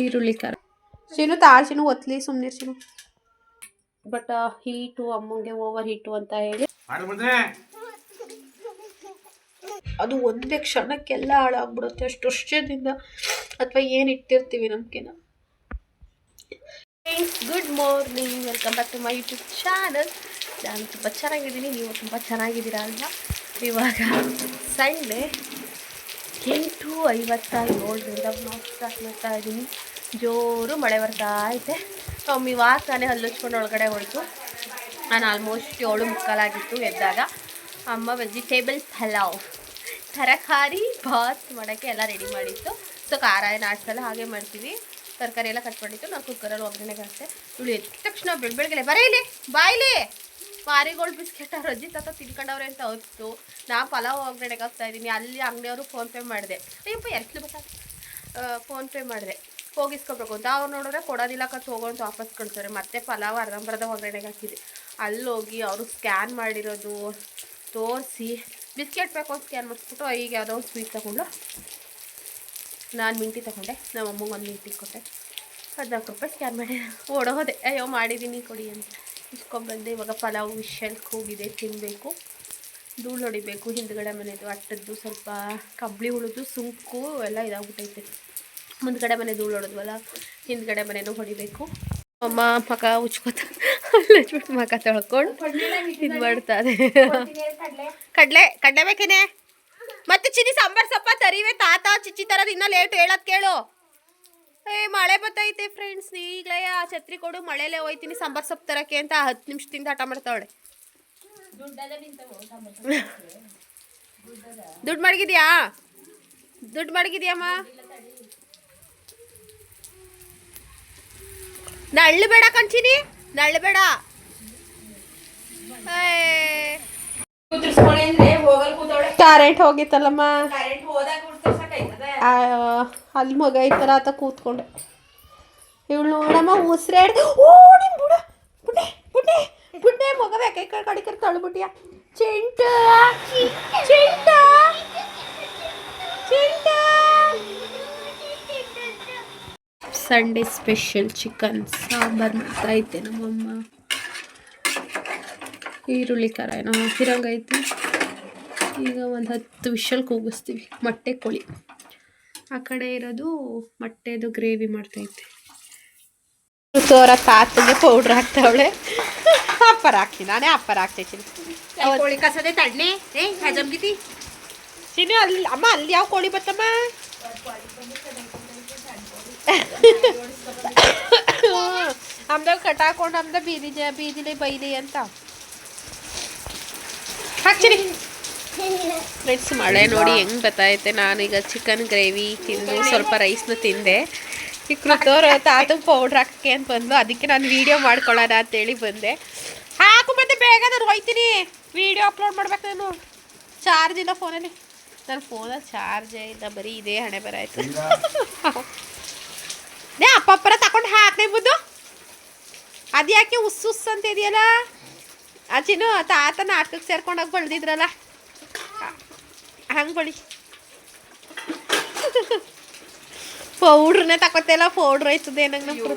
ಈರುಳ್ಳಿ ಖಾರ. ಶೀನು ತಾಳ್ಸಿನ ಒತ್ತಲಿ ಸುಮ್ಮನೆ ಶೀನು. ಬಟ್ ಹೀಟು ಅಮ್ಮಂಗೆ ಓವರ್ ಹೀಟು ಅಂತ ಹೇಳಿ. ಅದು ಒಂದೇ ಕ್ಷಣಕ್ಕೆಲ್ಲ ಹಾಳಾಗ್ಬಿಡುತ್ತೆ. ಅಷ್ಟು ವರ್ಷದಿಂದ ಅಥವಾ ಏನು ಇಟ್ಟಿರ್ತೀವಿ ನಂಬಿಕೆನ good morning welcome back to my YouTube channel ನಾನು ತುಂಬ ಚೆನ್ನಾಗಿದ್ದೀನಿ. ನೀವು ತುಂಬ ಚೆನ್ನಾಗಿದ್ದೀರಾ ಅಲ್ಲ ಇವಾಗ ಸಂಡೇ ಎಂಟು ಐವತ್ತ ಏಳರಿಂದ ಬ್ಲಾಗ್ ಸ್ಟಾರ್ಟ್ ಮಾಡ್ತಾ ಇದ್ದೀನಿ. ಜೋರು ಮಳೆ ಬರ್ತಾ ಐತೆ. ಮಮ್ಮಿ ತಾನೇ ಹಲ್ಲುಚ್ಕೊಂಡು ಒಳಗಡೆ ಹೋಯ್ತು. ನಾನು ಆಲ್ಮೋಸ್ಟ್ ಏಳು ಮುಕ್ಕಾಲಾಗಿತ್ತು ಎದ್ದಾಗ. ಅಮ್ಮ ವೆಜಿಟೇಬಲ್ ಪಲಾವ್, ತರಕಾರಿ ಬಾತ್ ಮಾಡೋಕ್ಕೆ ಎಲ್ಲ ರೆಡಿ ಮಾಡಿತ್ತು. ಸೊ ಖಾರ ಏನು ಆಡ್ಸಲ್ಲ ಹಾಗೆ ಮಾಡ್ತೀವಿ. ತರಕಾರಿ ಎಲ್ಲ ಕಟ್ ಮಾಡಿತ್ತು. ನಾನು ಕುಕ್ಕರಲ್ಲಿ ಒಗ್ಗರಣೆಗೆ ಹಾಕ್ತೆ. ಇವಳು ಎದ್ದ ತಕ್ಷಣ ಬೆಳ್, ಬೆಳಗ್ಗೆ ಬರೀಲಿ ಬಾಯ್ಲಿ ಮಾರಿಗೋಲ್ಡ್ ಬಿಸ್ಕೆಟ್ ಅವ್ರ ಅಜ್ಜಿ ತಾತ ತಿನ್ಕೊಂಡವ್ರೆ ಅಂತ ಹೊತ್ತು ನಾ ಪಲಾವ್ ಒಗ್ಗರಣೆಗೆ ಹಾಕ್ತಾ ಇದ್ದೀನಿ. ಅಲ್ಲಿ ಅಂಗಡಿಯವರು ಫೋನ್ಪೇ ಮಾಡಿದೆ. ಅಯ್ಯಪ್ಪ ಎರಡು ಫೋನ್ ಫೋನ್ಪೇ ಮಾಡಿದೆ. ಹೋಗಿಸ್ಕೋಬೇಕು ಅಂತ. ಅವ್ರು ನೋಡಿದ್ರೆ ಕೊಡೋದಿಲ್ಲ ಕತ್ ಹೋಗೋಂತ ವಾಪಸ್ ಕಳ್ಸೋರೆ ಮತ್ತೆ ಪಲಾವ್ ಅರ್ಧಂಬರ್ಧ ಒಗ್ಗರಣೆಗೆ ಹಾಕಿದೆ. ಅಲ್ಲಿ ಹೋಗಿ ಅವರು ಸ್ಕ್ಯಾನ್ ಮಾಡಿರೋದು ತೋರಿಸಿ. ಬಿಸ್ಕೆಟ್ ಬೇಕು ಅಂತ ಸ್ಕ್ಯಾನ್ ಮಾಡಿಸ್ಬಿಟ್ಟು ಈಗ ಯಾವುದೋ ಒಂದು ಸ್ವೀಟ್ ತಗೊಂಡು ನಾನು ಮಿಂಟಿ ತಗೊಂಡೆ. ನಮ್ಮ ಅಮ್ಮಗೆ ಒಂದು ಮಿಂಟಿ ಕೊಟ್ಟೆ. ಹದಿನಾಲ್ಕು ರೂಪಾಯಿ ಸ್ಕ್ಯಾನ್ ಮಾಡಿ. ಓಡೋದೆ. ಅಯ್ಯೋ ಮಾಡಿದ್ದೀನಿ ಕೊಡಿ ಅಂತ. ಇಸ್ಕೊಂಡ್ಬಂದೆ ಇವಾಗ ಪಲಾವ್ ವಿಷಲ್ಗೆ ಹೋಗಿದೆ ತಿನ್ನಬೇಕು ಧೂಳು ಹೊಡಿಬೇಕು, ಹಿಂದ್ಗಡೆ ಮನೆದು ಅಟ್ಟದ್ದು ಸ್ವಲ್ಪ ಕಬ್ಳಿ ಉಳಿದು ಸುಂಕು ಎಲ್ಲ ಇದಾಗ್ಬಿಟ್ಟೈತೆ ಮುಂದ್ಗಡೆ ಮನೆ ಧೂಳು ಹೊಡೆದ್ವಲ್ಲ, ಹಿಂದ್ಗಡೆ ಮನೆಯೂ ಹೊಡಿಬೇಕು. ಅಮ್ಮ ಮಗ ಉಚ್ಕೋತ ಹಚ್ಬಿಟ್ಟು ಮಕ ತೊಳ್ಕೊಂಡು ಇದು ಮಾಡ್ತಾರೆ. ಕಡಲೆ ಕಡಲೆ ಬೇಕೇನೆ? ಮತ್ತೆ ಚಿನ್ನಿ ಸಾಂಬಾರ್ ಸೊಪ್ಪ ತರಿವೆ, ತಾತ, ಚಿಚ್ಚಿ ತರದ್ ಇನ್ನೂ ಲೇಟ್ ಹೇಳದ್ ಕೇಳು. ಏ ಮಳೆ ಬತ್ತೈತೆ ಫ್ರೆಂಡ್ಸ್ ಈಗಲೇ ಆ ಛತ್ರಿ ಕೊಡು ಮಳೆಲೇ ಹೋಯ್ತೀನಿ ಸಾಂಬಾರ್ ಸೊಪ್ಪು ತರಕ್ಕೆ ಅಂತ ಹತ್ತು ನಿಮಿಷದಿಂದ ಹಠ ಮಾಡ್ತಾವಳೆ. ದುಡ್ಡು ಮಡಗಿದ್ಯಾ? ದುಡ್ಡು ಮಡಗಿದ್ಯಾಮ್ಮ? ನಳ್ಳು ಬೇಡ ಕಂಚಿನಿ ನಳ್ಳು ಬೇಡ. ಕರೆಂಟ್ ಹೋಗಿತ್ತಲ್ಲಮ್ಮ. ಅಲ್ಲಿ ಮಗ ಐತಲ್ಲ ಆತ ಕೂತ್ಕೊಂಡೆ. ಇವಳು ನೋಡಮ್ಮ ಓ ಓಡಿ ಬುಡ, ಬುಡ್ಡೆ ಬುಡ್ಡೆ ಬುಡ್ಡೆ, ಮಗ ಬೇಕೆ? ಕಡೆ ತಳ್ಬಿಟ್ಟಿಯಾ ಕಡೆ ತಳ್ಬಿಟ್ಟಿಯ ಚೆಂಟ ಸಂಡೆ ಚಿಂಟ. ಸಂಡೇ ಸ್ಪೆಷಲ್ ಚಿಕನ್ ಸಾಂಬಾರ್ ಐತೆ ನಮ್ಮಮ್ಮ. ಈರುಳ್ಳಿ ಖಾರ ಏನೋ ಹಾಕಿರಂಗೈತಿ ಈಗ ಒಂದು ಹತ್ತು ವಿಷಲ್ ಕೂಗಿಸ್ತೀವಿ, ಮೊಟ್ಟೆ ಕೋಳಿ. ಆ ಕಡೆ ಇರೋದು ಮೊಟ್ಟೆದು ಗ್ರೇವಿ ಮಾಡ್ತೈತೆ ತೋರ ತಾತಗೆ ಪೌಡ್ರ್ ಹಾಕ್ತಾವಳೆ. ಅಪ್ಪರ ಹಾಕ್ತೀನಿ ನಾನೇ ಅಪ್ಪರ ಹಾಕ್ತೈತೀನಿ ಕೋಳಿ? ಕಸದೆ ತಣ್ಣೆ? ಏ ಹಜಮ್ಗಿತಿ ಚಿನ್ನು ಅಲ್ಲಿ ಅಮ್ಮ ಅಲ್ಲಿ ಯಾವ ಕೋಳಿ ಬತ್ತಮ್ಮ? ಅಮ್ದ ಹಾಕೊಂಡು ಅಮ್ದ ಬೀದಿ ಬೀದಿಲಿ ಬೈಲಿ ಅಂತ. ಹಾಕ್ತೀನಿ. ಫ್ರೆಂಡ್ಸ್ ಮಳೆ ನೋಡಿ ಹೆಂಗ್ ಬತ್ತೈತೆ ನಾನೀಗ ಚಿಕನ್ ಗ್ರೇವಿ ತಿಂದು ಸ್ವಲ್ಪ ರೈಸ್ನ ತಿಂದೆ. ಈ ಕೃತವ್ರು ತಾತ ಪೌಡ್ರ್ ಹಾಕಕ್ಕೆ ಅಂತ ಬಂದು ಅದಕ್ಕೆ ನಾನು ವೀಡಿಯೋ ಮಾಡ್ಕೊಳ್ಳೋಣ ಅಂತೇಳಿ ಬಂದೆ. ಹಾಕು ಮತ್ತೆ ಬೇಗ ನಾನು ಹೋಯ್ತೀನಿ. ವೀಡಿಯೋ ಅಪ್ಲೋಡ್ ಮಾಡ್ಬೇಕು ನಾನು. ಚಾರ್ಜ್ ಇಲ್ಲ ಫೋನಲ್ಲಿ ನನ್ನ ಫೋನಲ್ಲಿ ಚಾರ್ಜೇ ಇಲ್ಲ. ಬರೀ ಇದೇ ಹಣೆ ಬರಾಯ್ತು. ನೇ ಅಪ್ಪಪ್ಪರ ತಗೊಂಡು ಹಾಕಿ ಬುದ್ದು ಅದ್ಯಾಕೆ ಉಸ್ ಉಸ್ ಅಂತ ಇದೆಯಲ್ಲ? ಅಜಿನೂ ತಾತನ ಆಟಕ್ಕೆ ಸೇರ್ಕೊಂಡೋಗಿ ಬೆಳ್ದಿದ್ರಲ್ಲ ಹಂಗೆ ಬಳಿ. ಪೌಡ್ರನ್ನೇ ತಕೋತಿಲ್ಲ ಪೌಡ್ರ್ ಆಯ್ತದೆ ನಂಗೆ ನಮ್ಮ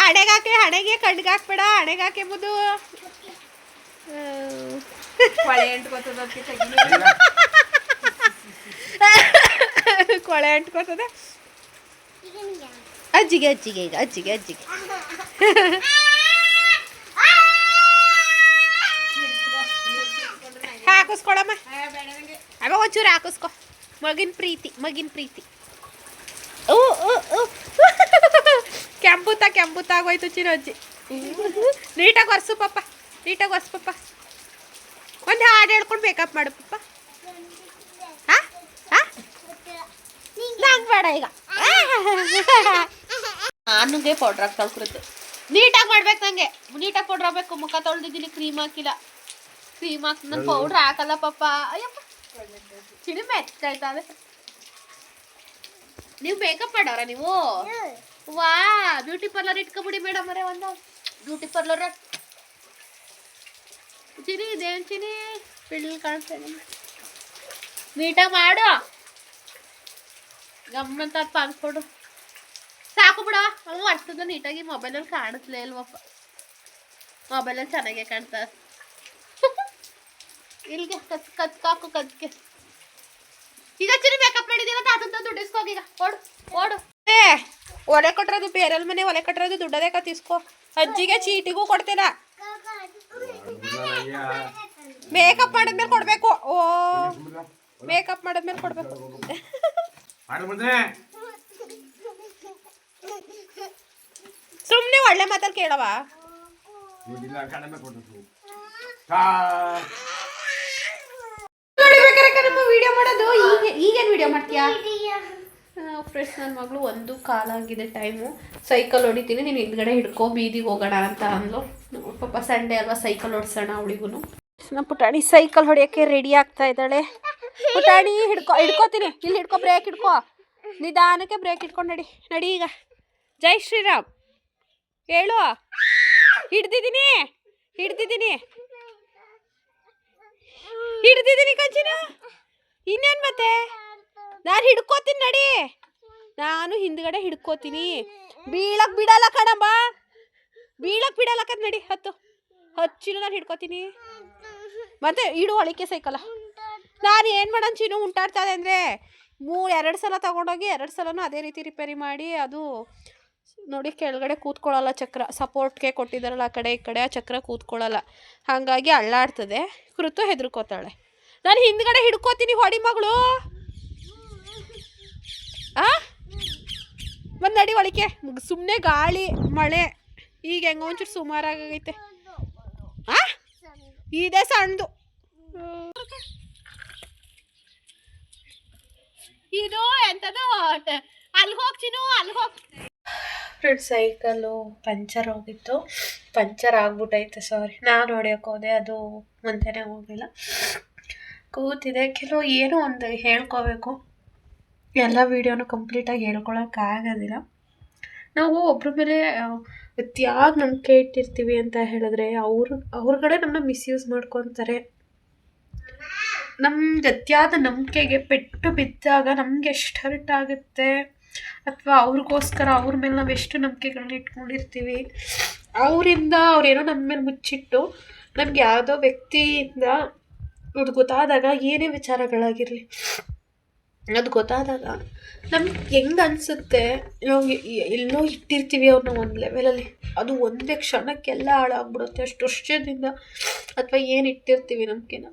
ಹಣೆಗೆ ಹಾಕಿ ಹಣೆಗೆ ಕಣ್ಣಿಗೆ ಹಾಕ್ಬೇಡ ಹಣೆಗೆ ಹಾಕಿ ಬುದು ಕೊಳೆ ಅಂಟ್ಕೋತದೆ. ಅಜ್ಜಿಗೆ ಅಜ್ಜಿಗೆ ಈಗ ಅಜ್ಜಿಗೆ ಅಜ್ಜಿಗೆ. ಹಾಕಿಸ್ಕೊಳಮ್ಮ. ಅವ ಒಂಚೂರು ಹಾಕಿಸ್ಕೊ. ಮಗಿನ ಪ್ರೀತಿ ಮಗಿನ ಪ್ರೀತಿ. ಓ ಓ ಓ. ಕೆಂಪುತ ಕೆಂಪುತ ಆಗೋಯ್ತು ಚಿರೋಜ್ಜಿ ನೀಟಾಗಿ ಒರ್ಸು ಪಪ್ಪ ನೀಟಾಗಿ ಒರ್ಸು ಪಪ್ಪ ಒಂದು ಹಾಡು ಹೇಳ್ಕೊಂಡು ಮೇಕಪ್ ಮಾಡು ಪಪ್ಪ ಹಾಂ ಹಾಂ? ನಂಗೆ ಬೇಡ ಈಗ. ನಾನುಗೆ ಪೌಡ್ರ್ ಹಾಕಿ ತೊಳ್ಕೊರುತ್ತೆ ನೀಟಾಗಿ ಮಾಡ್ಬೇಕು ನಂಗೆ. ನೀಟಾಗಿ ಪೌಡ್ರ್ ಹಾಕ್ಬೇಕು. ಮುಖ ತೊಳೆದಿದ್ದೀನಿ ಕ್ರೀಮ್ ಹಾಕಿಲ್ಲ. ಕ್ರೀಮ್ ಹಾಕಿ ನಾನು ಪೌಡ್ರ್ ಹಾಕಲ್ಲ ಪಪ್ಪ ಅಯ್ಯಪ್ಪ ಚಿಡಿ ಮೆತ್ತಾಯ್ತದೆ ನೀವು ಮೇಕಪ್ ಮಾಡೋರ ನೀವು ವಾ ಬ್ಯೂಟಿ ಪಾರ್ಲರ್ ಇಟ್ಕೊಬಿಡಿ ಮೇಡಮ್ ಅವರೇ ಒಂದು ಬ್ಯೂಟಿ ಪಾರ್ಲರ್ ಚಿನಿ ಇದೇನು ಚಿನಿ ಬಿಲ್ ಕಾಣಿಸ್ತೇನೆ ನೀಟಾಗಿ ಮಾಡು ಗಮ್ಮಂತ ಪಾನ್ಕೊಡು ಸಾಕು ಬಿಡ ಅವು ಮಾಡ್ತದ ನೀಟಾಗಿ ಮೊಬೈಲಲ್ಲಿ ಕಾಣಿಸ್ಲೇ ಇಲ್ವಪ್ಪ ಮೊಬೈಲಲ್ಲಿ ಚೆನ್ನಾಗೇ ಕಾಣ್ತಾ ಇಲ್ಲಿಗೆ ಕಚ್ ಕಚ್ಕಾಕು ಕಚ್ಕೆ ಈಗ ಚಿರಿ ಮೇಕಪ್ ಮಾಡಿದೀರ ತಾತಂತ ದುಡ್ಡು ಇಸ್ಕೋಗ ಈಗ. ಓಡು ಓಡು. ಏ ಒಲೆ ಕೊಟ್ಟಿರೋದು ಬೇರೆಲ್ ಮನೆ ಒಲೆ ಕೊಟ್ಟಿರೋದು ದುಡ್ಡದೇ ಕತ್ತಿಸ್ಕೊ ಅಜ್ಜಿಗೆ ಚೀಟಿಗೂ ಕೊಡ್ತೀನ. ಮೇಕಪ್ ಮಾಡಿದ್ಮೇಲೆ ಕೊಡ್ಬೇಕು. ಓ ಮೇಕಪ್ ಮಾಡಿದ್ಮೇಲೆ ಕೊಡ್ಬೇಕು. ಸುಮ್ಮನೆ ಒಳ್ಳೆ ಮಾತಲ್ಲಿ ಕೇಳವ ನೋಡಿಬೇಕಾರೆ ನಮ್ಮ ವಿಡಿಯೋ ಮಾಡೋದು? ಈಗ ಈಗೇನು ವಿಡಿಯೋ ಮಾಡ್ತೀಯಾ? ಫ್ರೆಂಡ್ಸ್ ನನ್ನ ಮಗಳು ಒಂದು ಕಾಲಾಗಿದೆ ಟೈಮು ಸೈಕಲ್ ಹೊಡಿತೀನಿ ನೀನು ಹಿಂದ್ಗಡೆ ಹಿಡ್ಕೊ ಬೀದಿಗೆ ಹೋಗೋಣ ಅಂತ ಅಂದ್ಲು. ಪಾಪ ಸಂಡೇ ಅಲ್ವಾ ಸೈಕಲ್ ಹೊಡ್ಸೋಣ ಅವಳಿಗೂ ನಮ್ಮ ಪುಟಾಣಿ ಸೈಕಲ್ ಹೊಡಿಯೋಕ್ಕೆ ರೆಡಿ ಆಗ್ತಾ ಇದ್ದಾಳೆ. ಪುಟಾಣಿ ಹಿಡ್ಕೊ ಹಿಡ್ಕೋತೀನಿ. ಇಲ್ಲಿ ಹಿಡ್ಕೊ ಬ್ರೇಕ್ ಹಿಡ್ಕೊ. ನಿಧಾನಕ್ಕೆ ಬ್ರೇಕ್ ಹಿಡ್ಕೊಂಡು ನಡಿ. ನಡಿ ಈಗ. ಜೈ ಶ್ರೀರಾಮ್. ಹೇಳು. ಹಿಡ್ದಿದ್ದೀನಿ. ಹಿಡ್ದಿದ್ದೀನಿ. ಹಿಡ್ದಿದ್ದೀನಿ ಕಂಚಿನ. ಇನ್ನೇನು ಮತ್ತೆ? ನಾನು ಹಿಡ್ಕೋತೀನಿ ನಡಿ. ನಾನು ಹಿಂದ್ಗಡೆ ಹಿಡ್ಕೋತೀನಿ. ಬೀಳಕ್ ಬಿಡಲ್ಲ ಕಣಮ್ಮ. ಬೀಳಕ್ ಬಿಡಲ್ಲ ಕದ್ ನಡಿ, ಹತ್ತು. ಹಚ್ಚಿನ ನಾನು ಹಿಡ್ಕೋತೀನಿ. ಮತ್ತೆ ಇಡು ಒಳಿಕೆ ಸೈಕಲ್ ನಾನು ಏನು ಮಾಡೋಣ ಚೀನು ಉಂಟಾಡ್ತದೆ ಅಂದರೆ ಮೂರು ಎರಡು ಸಲ ತಗೊಂಡೋಗಿ ಎರಡು ಸಲನೂ ಅದೇ ರೀತಿ ರಿಪೇರಿ ಮಾಡಿ, ಅದು ನೋಡಿ ಕೆಳಗಡೆ ಕೂತ್ಕೊಳ್ಳಲ್ಲ ಚಕ್ರ. ಸಪೋರ್ಟ್ಗೆ ಕೊಟ್ಟಿದ್ದಾರಲ್ಲ ಆ ಕಡೆ ಈ ಕಡೆ, ಆ ಚಕ್ರ ಕೂತ್ಕೊಳ್ಳಲ್ಲ. ಹಾಗಾಗಿ ಅಳ್ಳಾಡ್ತದೆ. ಕೃತು ಹೆದರ್ಕೋತಾಳೆ. ನಾನು ಹಿಂದ್ಗಡೆ ಹಿಡ್ಕೋತೀನಿ ಹೊಡಿ ಮಗಳು. ಆ? ಬಂದು ನಡಿ ಒಳಿಕೆ ಸುಮ್ಮನೆ ಗಾಳಿ ಮಳೆ. ಈಗ ಹೆಂಗ ಒಂಚೂರು ಸುಮಾರಾಗೈತೆ ಆ? ಇದೆ ಸಣ್ಣದು. ಇದು ಎಂಥದ್ದು ಅಲ್ಲಿ ಹೋಗ್ತೀನೋ ಅಲ್ಲಿ ಹೋಗ್. ಫ್ರೆಂಡ್ ಸೈಕಲ್ಲು ಪಂಚರ್ ಹೋಗಿತ್ತು. ಪಂಚರ್ ಆಗ್ಬಿಟ್ಟೈತೆ ಸಾರಿ ನಾನು ಹೊಡೆಯೋಕೆ ಹೋದೆ ಅದು ಮುಂದೆನೇ ಹೋಗಿಲ್ಲ. ಕೂತಿದೆ. ಕೆಲವು ಏನೋ ಒಂದು ಹೇಳ್ಕೋಬೇಕು. ಎಲ್ಲ ವೀಡಿಯೋನು ಕಂಪ್ಲೀಟಾಗಿ ಹೇಳ್ಕೊಳಕ್ಕಾಗೋದಿಲ್ಲ. ನಾವು ಒಬ್ಬರ ಮೇಲೆ ಅತಿಯಾಗಿ ನಂಬಿಕೆ ಇಟ್ಟಿರ್ತೀವಿ ಅಂತ ಹೇಳಿದ್ರೆ ಅವ್ರ ಅವ್ರಗಡೆ ನಮ್ಮನ್ನ ಮಿಸ್ಯೂಸ್ ಮಾಡ್ಕೊತಾರೆ. ನಮ್ಗೆ ಅತಿಯಾದ ನಂಬಿಕೆಗೆ ಪೆಟ್ಟು ಬಿದ್ದಾಗ ನಮ್ಗೆ ಎಷ್ಟು ಹರ್ಟ್ ಆಗುತ್ತೆ? ಅಥವಾ ಅವ್ರಿಗೋಸ್ಕರ ಅವ್ರ ಮೇಲೆ ನಾವು ಎಷ್ಟು ನಂಬಿಕೆಗಳನ್ನ ಇಟ್ಕೊಂಡಿರ್ತೀವಿ? ಅವರಿಂದ ಅವ್ರೇನೋ ನಮ್ಮ ಮೇಲೆ ಮುಚ್ಚಿಟ್ಟು ನಮ್ಗೆ ಯಾವುದೋ ವ್ಯಕ್ತಿಯಿಂದ ಅದು ಗೊತ್ತಾದಾಗ ಏನೇ ವಿಚಾರಗಳಾಗಿರಲಿ. ಅದು ಗೊತ್ತಾದಾಗ ನಮ್ಗೆ ಹೆಂಗೆ ಅನಿಸುತ್ತೆ? ನಾವು ಎಲ್ಲೋ ಇಟ್ಟಿರ್ತೀವಿ ಅವ್ರನ್ನ ಒಂದು ಲೆವೆಲಲ್ಲಿ ಅದು ಒಂದೇ ಕ್ಷಣಕ್ಕೆಲ್ಲ ಹಾಳಾಗ್ಬಿಡುತ್ತೆ. ಅಷ್ಟು ವರ್ಷದಿಂದ ಅಥವಾ ಏನು ಇಟ್ಟಿರ್ತೀವಿ ನಂಬಿಕೆನ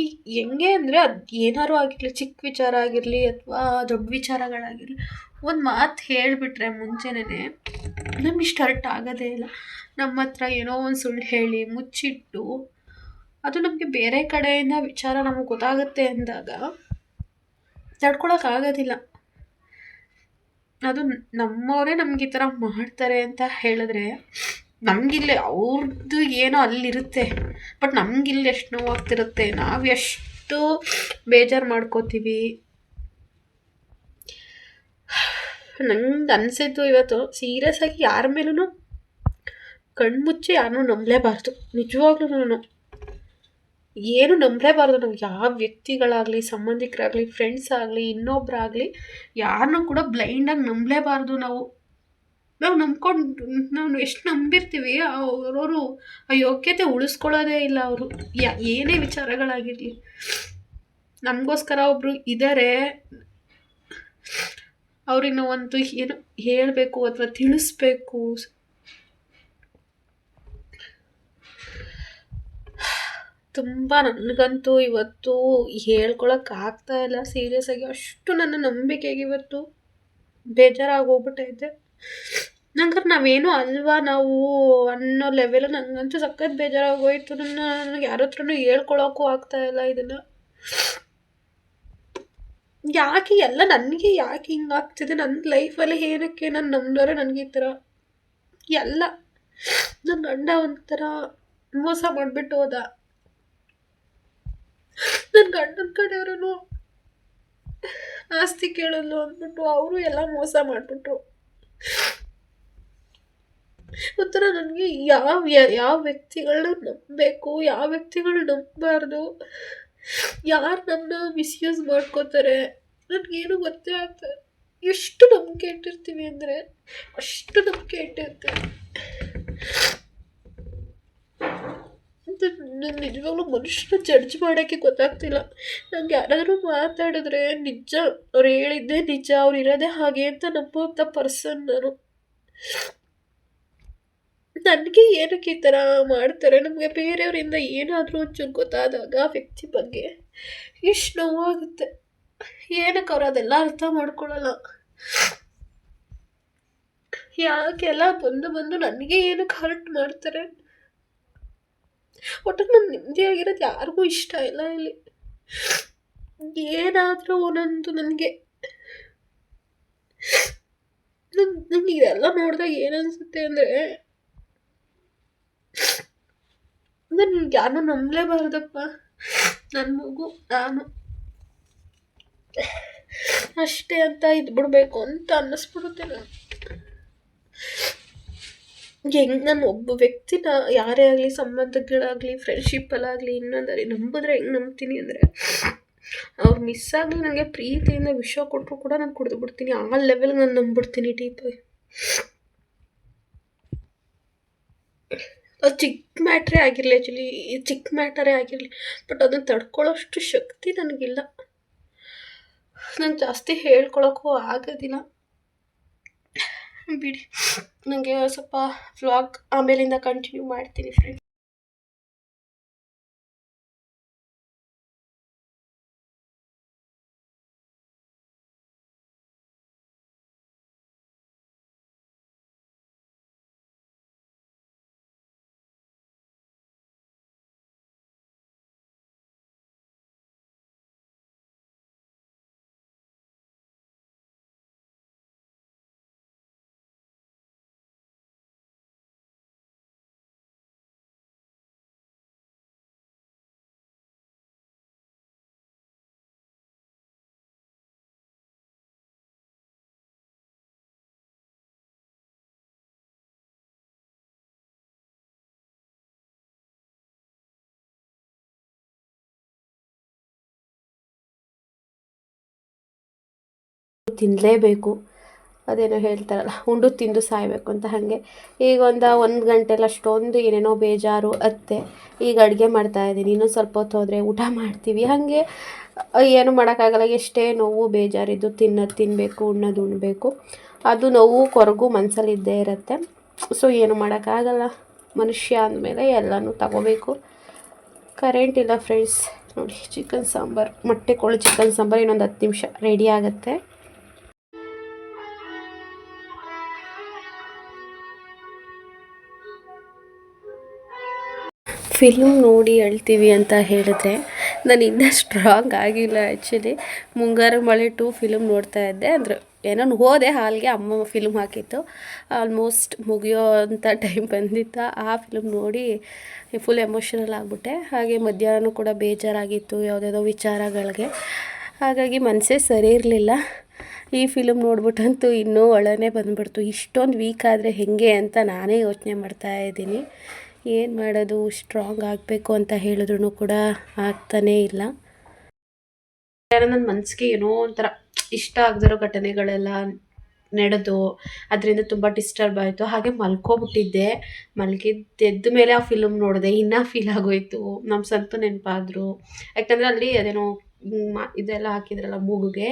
ಈ ಹೆಂಗೆ ಅಂದರೆ ಅದು ಏನಾರು ಆಗಿರಲಿ ಚಿಕ್ಕ ವಿಚಾರ ಆಗಿರಲಿ ಅಥವಾ ದೊಡ್ಡ ವಿಚಾರಗಳಾಗಿರಲಿ, ಒಂದು ಮಾತು ಹೇಳಿಬಿಟ್ರೆ ಮುಂಚೆನೇ ನಮ್ಗೆ ಇಷ್ಟು ಹರ್ಟ್ ಆಗೋದೇ ಇಲ್ಲ. ನಮ್ಮ ಹತ್ರ ಏನೋ ಒಂದು ಸುಳ್ಳು ಹೇಳಿ ಮುಚ್ಚಿಟ್ಟು ಅದು ನಮಗೆ ಬೇರೆ ಕಡೆಯಿಂದ ವಿಚಾರ ನಮಗೆ ಗೊತ್ತಾಗುತ್ತೆ ಅಂದಾಗ ತಡ್ಕೊಳಕ್ಕಾಗೋದಿಲ್ಲ ಅದು ನಮ್ಮವರೇ ನಮ್ಗೆ ಈ ಥರ ಮಾಡ್ತಾರೆ ಅಂತ ಹೇಳಿದ್ರೆ ನಮಗಿಲ್ಲಿ ಅವ್ರದ್ದು ಏನೋ ಅಲ್ಲಿರುತ್ತೆ. ಬಟ್ ನಮಗಿಲ್ಲಿ ಎಷ್ಟು ನೋವಾಗ್ತಿರುತ್ತೆ, ನಾವು ಎಷ್ಟು ಬೇಜಾರು ಮಾಡ್ಕೋತೀವಿ. ನಂಗೆ ಅನಿಸಿದ್ದು ಇವತ್ತು ಸೀರಿಯಸ್ ಆಗಿ ಯಾರ ಮೇಲೂ ಕಣ್ಮುಚ್ಚಿ ಯಾರನ್ನೂ ನಂಬಲೇಬಾರ್ದು. ನಿಜವಾಗ್ಲೂ ಏನು ನಂಬಲೇಬಾರ್ದು. ನಾವು ಯಾವ ವ್ಯಕ್ತಿಗಳಾಗಲಿ, ಸಂಬಂಧಿಕರಾಗಲಿ ಫ್ರೆಂಡ್ಸ್ ಆಗಲಿ ಇನ್ನೊಬ್ಬರಾಗಲಿ ಯಾರನ್ನೂ ಕೂಡ ಬ್ಲೈಂಡಾಗಿ ನಂಬಲೇಬಾರ್ದು ನಾವು. ನಾವು ನಂಬ್ಕೊಂಡು, ನಾವು ಎಷ್ಟು ನಂಬಿರ್ತೀವಿ, ಅವರವರು ಆ ಯೋಗ್ಯತೆ ಉಳಿಸ್ಕೊಳ್ಳೋದೇ ಇಲ್ಲ ಅವರು. ಯಾ, ಏನೇ ವಿಚಾರಗಳಾಗಿರಲಿ. ನಮಗೋಸ್ಕರ ಒಬ್ಬರು ಇದ್ದಾರೆ ಅವ್ರಿಗೆ ನಾವು ಒಂದು ಏನು ಹೇಳಬೇಕು ಅಥವಾ ತಿಳಿಸ್ಬೇಕು. ತುಂಬ ನನಗಂತೂ ಇವತ್ತು ಹೇಳ್ಕೊಳಕ್ಕೆ ಆಗ್ತಾ ಇಲ್ಲ. ಸೀರಿಯಸ್ ಆಗಿ ಅಷ್ಟು ನನ್ನ ನಂಬಿಕೆಗೆ ಇವತ್ತು ಬೇಜಾರಾಗಿ ಹೋಗ್ಬಿಟ್ಟೈತೆ ನಂಗೆ ನಾವೇನು ಅಲ್ವಾ ನಾವು ಅನ್ನೋ ಲೆವೆಲ್ ನನಗಂತೂ ಸಖತ್ ಬೇಜಾರಾಗೋಯ್ತು. ನನ್ನ ನನಗೆ ಯಾರ ಹತ್ರನು ಹೇಳ್ಕೊಳಕ್ಕೂ ಆಗ್ತಾ ಇಲ್ಲ ಇದನ್ನು. ಯಾಕೆ ಎಲ್ಲ ನನಗೆ ಯಾಕೆ ಹಿಂಗಾಗ್ತಿದೆ ನನ್ನ ಲೈಫಲ್ಲಿ ಏನಕ್ಕೆ ನಾನು ನಂಬಿದವ್ರೆ ನನಗೆ ಈ ಥರ ಎಲ್ಲ. ನನ್ನ ಗಂಡ ಒಂಥರ ಮೋಸ ಮಾಡಿಬಿಟ್ಟು ಹೋದ. ನನ್ನ ಗಂಡನ ಕಡೆಯವ್ರೂ ಆಸ್ತಿ ಕೇಳೋದು ಅಂದ್ಬಿಟ್ಟು ಅವರು ಎಲ್ಲ ಮೋಸ ಮಾಡಿಬಿಟ್ರು. ಒಂಥರ ನನಗೆ ಯಾವ ಯಾವ ವ್ಯಕ್ತಿಗಳನ್ನ ನಂಬಬೇಕು, ಯಾವ ವ್ಯಕ್ತಿಗಳು ನಂಬಬಾರ್ದು, ಯಾರು ನನ್ನ ಮಿಸ್ಯೂಸ್ ಮಾಡ್ಕೋತಾರೆ, ನನಗೇನು ಗೊತ್ತೇ ಆಗ್ತದೆ ಎಷ್ಟು ನಂಬಿಕೆ ಇಟ್ಟಿರ್ತೀವಿ ಅಂದರೆ ಅಷ್ಟು ನಂಬಿಕೆ ಇಟ್ಟಿರ್ತೀವಿ. ನಾನು ನಿಜವಾಗ್ಲೂ ಮನುಷ್ಯನ ಜಡ್ಜ್ ಮಾಡೋಕ್ಕೆ ಗೊತ್ತಾಗ್ತಿಲ್ಲ. ನಂಗೆ ಯಾರಾದರೂ ಮಾತಾಡಿದ್ರೆ ನಿಜ, ಅವ್ರು ಹೇಳಿದ್ದೆ ನಿಜ, ಅವ್ರು ಇರೋದೇ ಹಾಗೆ ಅಂತ ನಂಬುವಂಥ ಪರ್ಸನ್ ನಾನು. ನನಗೆ ಏನಕ್ಕೆ ಈ ಥರ ಮಾಡ್ತಾರೆ? ನಮಗೆ ಬೇರೆಯವರಿಂದ ಏನಾದರೂ ಒಂಚೂರು ಗೊತ್ತಾದಾಗ ಆ ವ್ಯಕ್ತಿ ಬಗ್ಗೆ ಎಷ್ಟು ನೋವಾಗುತ್ತೆ. ಏನಕ್ಕೆ ಅವ್ರು ಅದೆಲ್ಲ ಅರ್ಥ ಮಾಡ್ಕೊಳ್ಳಲ್ಲ. ಯಾಕೆಲ್ಲ ಬಂದು ಬಂದು ನನಗೆ ಏನಕ್ಕೆ ಹರ್ಟ್ ಮಾಡ್ತಾರೆ? ಒಟ್ಟಿಗೆ ನಾನು ನೆಮ್ಮದಿಯಾಗಿರೋದು ಯಾರಿಗೂ ಇಷ್ಟ ಇಲ್ಲ ಇಲ್ಲಿ. ಏನಾದರೂ ಒಂದೊಂದು ನನಗೆ. ನನಗೆ ಇದೆಲ್ಲ ನೋಡಿದಾಗ ಏನನ್ಸುತ್ತೆ ಅಂದರೆ, ನಾನು ಯಾರನ್ನೂ ನಂಬಲೇಬಾರ್ದಪ್ಪ. ನನ್ನ ಮಗು, ನಾನು. ಅಷ್ಟೇ ಅಂತ ಇದ್ಬಿಡ್ಬೇಕು ಅಂತ ಅನ್ನಿಸ್ಬಿಡುತ್ತೆ ನಾನು ಹೆಂಗೆ ನಾನು ಒಬ್ಬ ವ್ಯಕ್ತಿನ ಯಾರೇ ಆಗಲಿ, ಸಂಬಂಧಗಳಾಗಲಿ ಫ್ರೆಂಡ್ಶಿಪ್ಪಲ್ಲಾಗಲಿ ಇನ್ನೊಂದಾಗಲಿ ನಂಬಿದ್ರೆ ಹೆಂಗೆ ನಂಬ್ತೀನಿ ಅಂದರೆ, ಅವ್ರು ಮಿಸ್ ಆಗಲಿ ನನಗೆ ಪ್ರೀತಿಯಿಂದ ವಿಷ ಕೊಟ್ಟರು ಕೂಡ ನಾನು ಕುಡಿದು ಬಿಡ್ತೀನಿ. ಆ ಲೆವೆಲ್ಗೆ ನಾನು ನಂಬಿಡ್ತೀನಿ ಟೀಪ್ ಅದು ಚಿಕ್ಕ ಮ್ಯಾಟ್ರೇ ಆಗಿರಲಿ ಆ್ಯಕ್ಚುಲಿ ಚಿಕ್ಕ ಮ್ಯಾಟರೇ ಆಗಿರಲಿ ಬಟ್ ಅದನ್ನು ತಡ್ಕೊಳ್ಳೋಷ್ಟು ಶಕ್ತಿ ನನಗಿಲ್ಲ. ನಾನು ಜಾಸ್ತಿ ಹೇಳ್ಕೊಳಕ್ಕೂ ಆಗೋದಿಲ್ಲ. ಬಿಡಿ. ನನಗೆ ಸ್ವಲ್ಪ ವ್ಲಾಗ್ ಆಮೇಲಿಂದ ಕಂಟಿನ್ಯೂ ಮಾಡ್ತೀನಿ ಫ್ರೆಂಡ್ ತಿನ್ನಲೇಬೇಕು ಅದೇನೋ ಹೇಳ್ತಾರಲ್ಲ, ಉಂಡು ತಿಂದು ಸಾಯಬೇಕು ಅಂತ ಹಾಗೆ. ಈಗ ಒಂದು ಒಂದು ಗಂಟೆಲಿ ಅಷ್ಟೊಂದು ಏನೇನೋ ಬೇಜಾರು, ಅತ್ತೆ, ಈಗ ಅಡುಗೆ ಮಾಡ್ತಾಯಿದ್ದೀನಿ ಇನ್ನೊಂದು ಸ್ವಲ್ಪ ಹೊತ್ತು ಹೋದರೆ ಊಟ ಮಾಡ್ತೀವಿ. ಹಾಗೆ ಏನು ಮಾಡೋಕ್ಕಾಗಲ್ಲ, ಎಷ್ಟೇ ನೋವು, ಬೇಜಾರಿದ್ದು ತಿನ್ನೋದು ತಿನ್ನಬೇಕು ಉಣ್ಣೋದು ಉಣ್ಣಬೇಕು ಅದು ನೋವು ಕೊರಗು ಮನಸ್ಸಲ್ಲಿ ಇದ್ದೇ ಇರುತ್ತೆ. ಸೊ, ಏನು ಮಾಡೋಕ್ಕಾಗಲ್ಲ. ಮನುಷ್ಯ ಅಂದಮೇಲೆ ಎಲ್ಲನೂ ತಗೋಬೇಕು. ಕರೆಂಟ್ ಇಲ್ಲ ಫ್ರೆಂಡ್ಸ್ ನೋಡಿ ಚಿಕನ್ ಸಾಂಬಾರು, ಮೊಟ್ಟೆ ಕೋಳಿ ಚಿಕನ್ ಸಾಂಬಾರು ಇನ್ನೊಂದು ಹತ್ತು ನಿಮಿಷ ರೆಡಿ ಆಗುತ್ತೆ. ಫಿಲ್ಮ್ ನೋಡಿ ಅಳ್ತೀವಿ ಅಂತ ಹೇಳಿದ್ರೆ ನಾನು ಇನ್ನೂ ಸ್ಟ್ರಾಂಗ್ ಆಗಿಲ್ಲ ಆ್ಯಕ್ಚುಲಿ ಮುಂಗಾರು ಮಳೆ ಟು ಫಿಲಮ್ ನೋಡ್ತಾ ಇದ್ದೆ. ಅಂದ್ರೆ ಏನೋ ಹೋದೆ ಹಾಲ್ಗೆ ಅಮ್ಮ ಫಿಲ್ಮ್ ಹಾಕಿತ್ತು. ಆಲ್ಮೋಸ್ಟ್ ಮುಗಿಯೋ ಅಂಥ ಟೈಮ್ ಬಂದಿತ್ತು. ಆ ಫಿಲಮ್ ನೋಡಿ ಫುಲ್ ಎಮೋಷನಲ್ ಆಗಿಬಿಟ್ಟೆ. ಹಾಗೆ ಮಧ್ಯಾಹ್ನ ಕೂಡ ಬೇಜಾರಾಗಿತ್ತು ಯಾವುದ್ಯಾವುದೋ ವಿಚಾರಗಳಿಗೆ. ಹಾಗಾಗಿ ಮನಸ್ಸೇ ಸರಿ ಇರಲಿಲ್ಲ. ಈ ಫಿಲಮ್ ನೋಡ್ಬಿಟ್ಟಂತೂ ಇನ್ನೂ ಒಳನೇ ಬಂದ್ಬಿಡ್ತು. ಇಷ್ಟೊಂದು ವೀಕ್ ಆದರೆ ಹೇಗೆ ಅಂತ ನಾನೇ ಯೋಚನೆ ಮಾಡ್ತಾ ಇದ್ದೀನಿ. ಏನು ಮಾಡೋದು ಸ್ಟ್ರಾಂಗ್ ಆಗಬೇಕು ಅಂತ ಹೇಳಿದ್ರು ಕೂಡ ಆಗ್ತಾನೇ ಇಲ್ಲ. ನನ್ನ ಮನಸ್ಸಿಗೆ ಏನೋ ಒಂಥರ ಇಷ್ಟ ಆಗದಿರೋ ಘಟನೆಗಳೆಲ್ಲ ನಡೆದು ಅದರಿಂದ ತುಂಬ ಡಿಸ್ಟರ್ಬ್ ಆಯಿತು. ಹಾಗೆ ಮಲ್ಕೊಬಿಟ್ಟಿದ್ದೆ. ಮಲಗಿದ್ದೆದ್ದ ಮೇಲೆ ಆ ಫಿಲಮ್ ನೋಡಿದೆ. ಇನ್ನೂ ಫೀಲ್ ಆಗೋಯ್ತು. ನಮ್ಮ ಸಂತು ನೆನಪಾದ್ರು. ಯಾಕಂದರೆ ಅಲ್ಲಿ ಅದೇನೋ ಮ- ಇದೆಲ್ಲ ಹಾಕಿದ್ರಲ್ಲ ಮೂಗುಗೆ?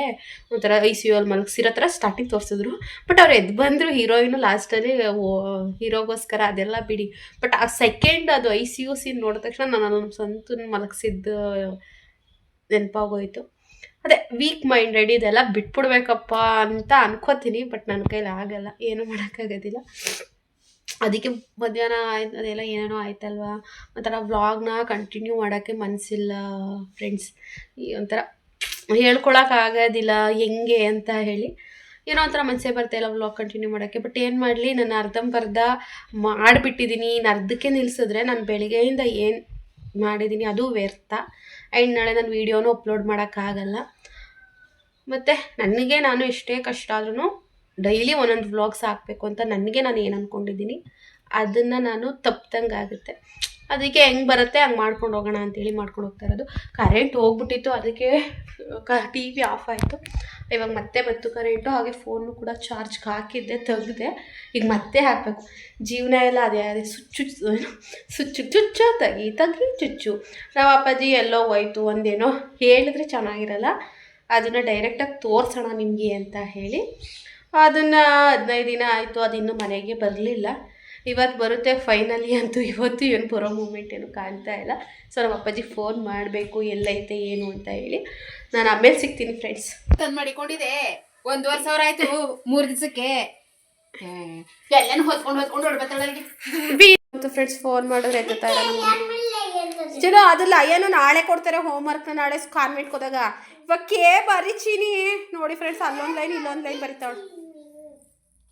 ಒಂಥರ ಐ ಸಿ ಯು ಅಲ್ಲಿ ಮಲಗಿಸಿರೋ ಥರ ಸ್ಟಾರ್ಟಿಂಗ್ ತೋರಿಸಿದ್ರು. ಬಟ್ ಅವ್ರು ಎದ್ದು ಬಂದರು ಹೀರೋಯಿನು ಲಾಸ್ಟಲ್ಲಿ ಹೀರೋಗೋಸ್ಕರ ಅದೆಲ್ಲ ಬಿಡಿ. ಬಟ್ ಆ ಸೆಕೆಂಡ್ ಅದು ಐ ಸಿ ಯು ಸೀನ್ ನೋಡಿದ ತಕ್ಷಣ ನಾನು ನಮ್ಮ ಸ್ವಂತ ಮಲಗಿಸಿದ್ದು ನೆನಪಾಗೋಯ್ತು. ಅದೇ ವೀಕ್ ಮೈಂಡೆಡ್ ಇದೆಲ್ಲ ಬಿಟ್ಬಿಡ್ಬೇಕಪ್ಪ ಅಂತ ಅನ್ಕೋತೀನಿ ಬಟ್ ನನ್ನ ಕೈಲಿ ಆಗಲ್ಲ. ಏನು ಮಾಡೋಕ್ಕಾಗೋದಿಲ್ಲ. ಅದಕ್ಕೆ ಮಧ್ಯಾಹ್ನ ಆಯ್ತು, ಅದೆಲ್ಲ ಏನೇನೋ ಆಯ್ತಲ್ವಾ? ಒಂಥರ ವ್ಲಾಗ್ನ ಕಂಟಿನ್ಯೂ ಮಾಡೋಕ್ಕೆ ಮನಸ್ಸಿಲ್ಲ ಫ್ರೆಂಡ್ಸ್ ಈ ಒಂಥರ ಹೇಳ್ಕೊಳಕ್ಕಾಗೋದಿಲ್ಲ ಹೆಂಗೆ ಅಂತ ಹೇಳಿ. ಏನೋ ಒಂಥರ ಮನಸ್ಸೇ ಬರ್ತಾಯಿಲ್ಲ ವ್ಲಾಗ್ ಕಂಟಿನ್ಯೂ ಮಾಡೋಕ್ಕೆ. ಬಟ್ ಏನು ಮಾಡಲಿ ನಾನು ಅರ್ಧಂಬರ್ಧ ಮಾಡಿಬಿಟ್ಟಿದ್ದೀನಿ ನಾನು ಅರ್ಧಕ್ಕೆ ನಿಲ್ಲಿಸಿದ್ರೆ ನಾನು ಬೆಳಿಗ್ಗೆಯಿಂದ ಏನು ಮಾಡಿದ್ದೀನಿ ಅದು ವ್ಯರ್ಥ. ಆ್ಯಂಡ್ ನಾಳೆ ನಾನು ವೀಡಿಯೋನೂ ಅಪ್ಲೋಡ್ ಮಾಡೋಕ್ಕಾಗಲ್ಲ. ಮತ್ತು, ನನಗೆ ನಾನು ಎಷ್ಟೇ ಕಷ್ಟ ಆದ್ರೂ ಡೈಲಿ ಒಂದೊಂದು ವ್ಲಾಗ್ಸ್ ಹಾಕಬೇಕು ಅಂತ ನನಗೆ ನಾನು ಏನು ಅಂದ್ಕೊಂಡಿದ್ದೀನಿ ಅದನ್ನು ನಾನು ತಪ್ದಂಗೆ ಆಗುತ್ತೆ. ಅದಕ್ಕೆ ಹೆಂಗೆ ಬರುತ್ತೆ ಹಂಗೆ ಮಾಡ್ಕೊಂಡು ಹೋಗೋಣ ಅಂತೇಳಿ ಮಾಡ್ಕೊಂಡು ಹೋಗ್ತಾ ಇರೋದು. ಕರೆಂಟ್ ಹೋಗ್ಬಿಟ್ಟಿತ್ತು, ಅದಕ್ಕೆ ಕ ಟಿ ವಿ ಆಫ್ ಆಯಿತು. ಇವಾಗ ಮತ್ತೆ ಬಂತು ಕರೆಂಟು ಹಾಗೆ ಫೋನು ಕೂಡ ಚಾರ್ಜ್ಗೆ ಹಾಕಿದ್ದೆ ತೆಗ್ದೆ ಈಗ ಮತ್ತೆ ಹಾಕಬೇಕು. ಜೀವನ ಎಲ್ಲ ಅದೇ ಅದೇ ಸುಚ್ಚು ಸುಚ್ಚು, ಚುಚ್ಚು, ತಗಿ ತಗಿ, ಚುಚ್ಚು. ನಾವು ಅಪ್ಪಾಜಿ ಎಲ್ಲೋ ಹೋಯ್ತು, ಒಂದೇನೋ ಹೇಳಿದ್ರೆ ಚೆನ್ನಾಗಿರಲ್ಲ. ಅದನ್ನು ಡೈರೆಕ್ಟಾಗಿ ತೋರಿಸೋಣ ನಿಮಗೆ ಅಂತ ಹೇಳಿ. ಅದನ್ನು ಹದಿನೈದು ದಿನ ಆಯಿತು ಅದು ಇನ್ನೂ ಮನೆಗೆ ಬರಲಿಲ್ಲ. ಇವತ್ತು ಬರುತ್ತೆ ಫೈನಲಿ ಅಂತೂ ಇವತ್ತು ಏನು ಬರೋ ಮೂಮೆಂಟ್ ಏನು ಕಾಣ್ತಾ ಇಲ್ಲ. ಸೊ ನಮ್ಮ ಅಪ್ಪಾಜಿ ಫೋನ್ ಮಾಡಬೇಕು ಎಲ್ಲೈತೆ ಏನು ಅಂತ ಹೇಳಿ. ನಾನು ಆಮೇಲೆ ಸಿಗ್ತೀನಿ ಫ್ರೆಂಡ್ಸ್ ತಂದು ಮಾಡಿಕೊಂಡಿದೆ. ಒಂದೂವರೆ ಸಾವಿರ ಆಯಿತು ಮೂರು ದಿವಸಕ್ಕೆ. ಎಲ್ಲಾನು ಹೊತ್ಕೊಂಡು ಹೊತ್ಕೊಂಡು ಹೊಡ್ಬತ್ತಾಳಿಗೆ ಮತ್ತು ಫ್ರೆಂಡ್ಸ್ ಫೋನ್ ಮಾಡಿದ್ರೆ ಇಲ್ಲ ಚಲೋ ಅದಲ್ಲ ಅಯ್ಯನು ನಾಳೆ ಕೊಡ್ತಾರೆ ಹೋಮ್ವರ್ಕ್ನ ನಾಳೆ ಕಾನ್ವೆಂಟ್ಗೆ ಹೋದಾಗ. ಇವಾಗ ಕೇ ಬರೀ ಚೀನಿ. ನೋಡಿ ಫ್ರೆಂಡ್ಸ್ ಅಲ್ಲೊಂದು ಲೈನ್ ಇಲ್ಲೊಂದು ಲೈನ್ ಬರಿತಾವಳು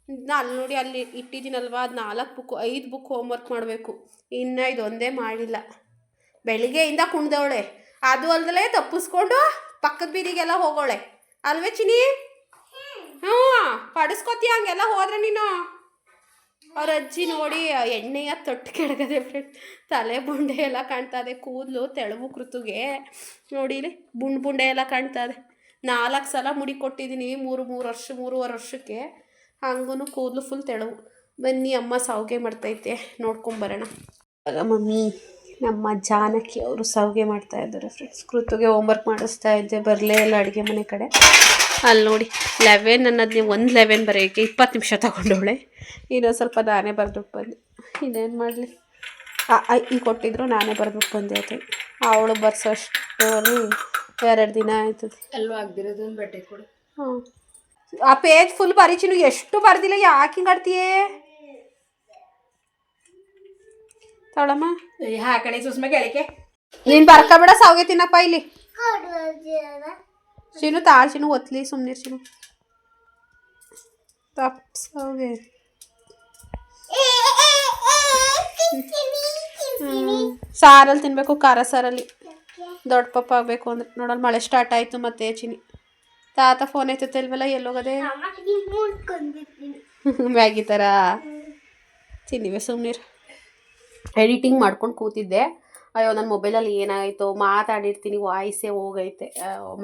ಅಲ್ಲಿ ನೋಡಿ ಅಲ್ಲಿ ಇಟ್ಟಿದ್ದೀನಲ್ವಾ? ಅದು ನಾಲ್ಕು ಬುಕ್ ಐದು ಬುಕ್ ಹೋಮ್ವರ್ಕ್ ಮಾಡಬೇಕು. ಇನ್ನು ಇದೊಂದೇ ಮಾಡಿಲ್ಲ. ಬೆಳಿಗ್ಗೆಯಿಂದ ಕುಣ್ದವಳೆ. ಅದು ಅಲ್ದಲೇ ತಪ್ಪಿಸ್ಕೊಂಡು ಪಕ್ಕದ ಬೀದಿಗೆಲ್ಲ ಹೋಗೋಳೆ. ಅಲ್ವೇ ಚಿನಿ ಹ್ಞೂ, ಪಡಿಸ್ಕೊತೀಯ ಹಂಗೆಲ್ಲ ಹೋದ್ರೆ ನೀನು? ಅವ್ರ ಅಜ್ಜಿ ನೋಡಿ, ಎಣ್ಣೆಯ ತೊಟ್ಟು ಕೆಡಗದೆ ಫ್ರೆಂಡ್ ತಲೆ ಬುಂಡೆ ಎಲ್ಲ ಕಾಣ್ತಾ ಇದೆ, ಕೂದಲು ತೆಳುವು ಕೃತುಗೆ. ನೋಡಿ ಬುಂಡ್ ಬುಂಡೆ ಎಲ್ಲ ಕಾಣ್ತಾ ಇದೆ. ನಾಲ್ಕು ಸಲ ಮುಡಿ ಕೊಟ್ಟಿದ್ದೀನಿ, ಮೂರು ಮೂರು ವರ್ಷ, ಮೂರುವರೆ ವರ್ಷಕ್ಕೆ. ಹಂಗೂ ಕೂದಲು ಫುಲ್ ತೆಳವು ಬನ್ನಿ ಅಮ್ಮ ಸಾವಿಗೆ ಮಾಡ್ತೈತೆ. ನೋಡ್ಕೊಂಬರೋಣ ಆಗ ಮಮ್ಮಿ ನಮ್ಮ ಜಾನಕಿ ಅವರು ಸಾವಿಗೆ ಮಾಡ್ತಾ ಇದ್ದಾರೆ ಫ್ರೆಂಡ್ಸ್ ಕೃತುಗೆ ಹೋಮ್ವರ್ಕ್ ಮಾಡಿಸ್ತಾ ಇದ್ದೆ ಬರಲೇ ಇಲ್ಲ ಅಡುಗೆ ಮನೆ ಕಡೆ. ಅಲ್ಲಿ ನೋಡಿ ಲೆವೆನ್ ಅನ್ನೋದು ಒಂದು ಲೆವೆನ್ ಬರೆಯೋಕ್ಕೆ ಇಪ್ಪತ್ತು ನಿಮಿಷ ತಗೊಂಡವಳೆ. ಇನ್ನೊಂದು ಸ್ವಲ್ಪ ನಾನೇ ಬರೆದ್ಬಿಟ್ಟು ಬಂದೆ. ಇನ್ನೇನು ಮಾಡಲಿ? ಈ ಕೊಟ್ಟಿದ್ರು ನಾನೇ ಬರೆದ್ಬಿಟ್ಟು ಬಂದೆ ಆಯ್ತು ಅವಳು ಬರ್ಸೋಷ್ಟು ಎರಡು ದಿನ ಆಯ್ತದೆ. ಅಲ್ವಾ ಆಗದಿರೋದೊಂದು ಬಟ್ಟೆ ಕೊಡು. ಹ್ಞೂ ಆ ಪೇಜ್ ಫುಲ್ ಬರೀಚಿನು ಎಷ್ಟು ಬರ್ದಿಲ್ಲ ಯಾಕೆ ಹಿಂಗೆ ಆಡ್ತೀಯೇ? ತಳಮ್ಮ. ಹಾಕಣಿ ಸುಸ್ಮ ಕೇಳಿಕೆ ನೀನು ಬರ್ಕೊಬೇಡ ಸಾವಿಗೆ ತಿನ್ನಪ್ಪ ಇಲ್ಲಿ. ಶೀನು ತಾಳ್ ಶೀನು ಒತ್ಲಿ ಸುಮ್ಮನೆ ಶೀನು. ತಪ್ಪ ಸಾವಿಗೆ. ಸಾರಲ್ಲಿ ತಿನ್ನಬೇಕು ಖಾರ ಸಾರಲ್ಲಿ. ದೊಡ್ಡ ಪಪ್ಪ ಆಗಬೇಕು ಅಂದ್ರೆ. ನೋಡೋಣ ಮಳೆ ಸ್ಟಾರ್ಟ್ ಆಯಿತು ಮತ್ತೆ ಚಿನಿ. ತಾತ ಫೋನ್ ಐತೈತೆ ಇಲ್ವಲ್ಲ ಎಲ್ಲೋಗದೆ ಮ್ಯಾಗಿ ಥರ ತಿನ್ನಿವೆ ಸುಮ್ಮನಿರು ಎಡಿಟಿಂಗ್ ಮಾಡ್ಕೊಂಡು ಕೂತಿದ್ದೆ. ಅಯ್ಯೋ ನನ್ನ ಮೊಬೈಲಲ್ಲಿ ಏನಾಯಿತು ಮಾತಾಡಿರ್ತೀನಿ ವಾಯ್ಸೇ ಹೋಗೈತೆ.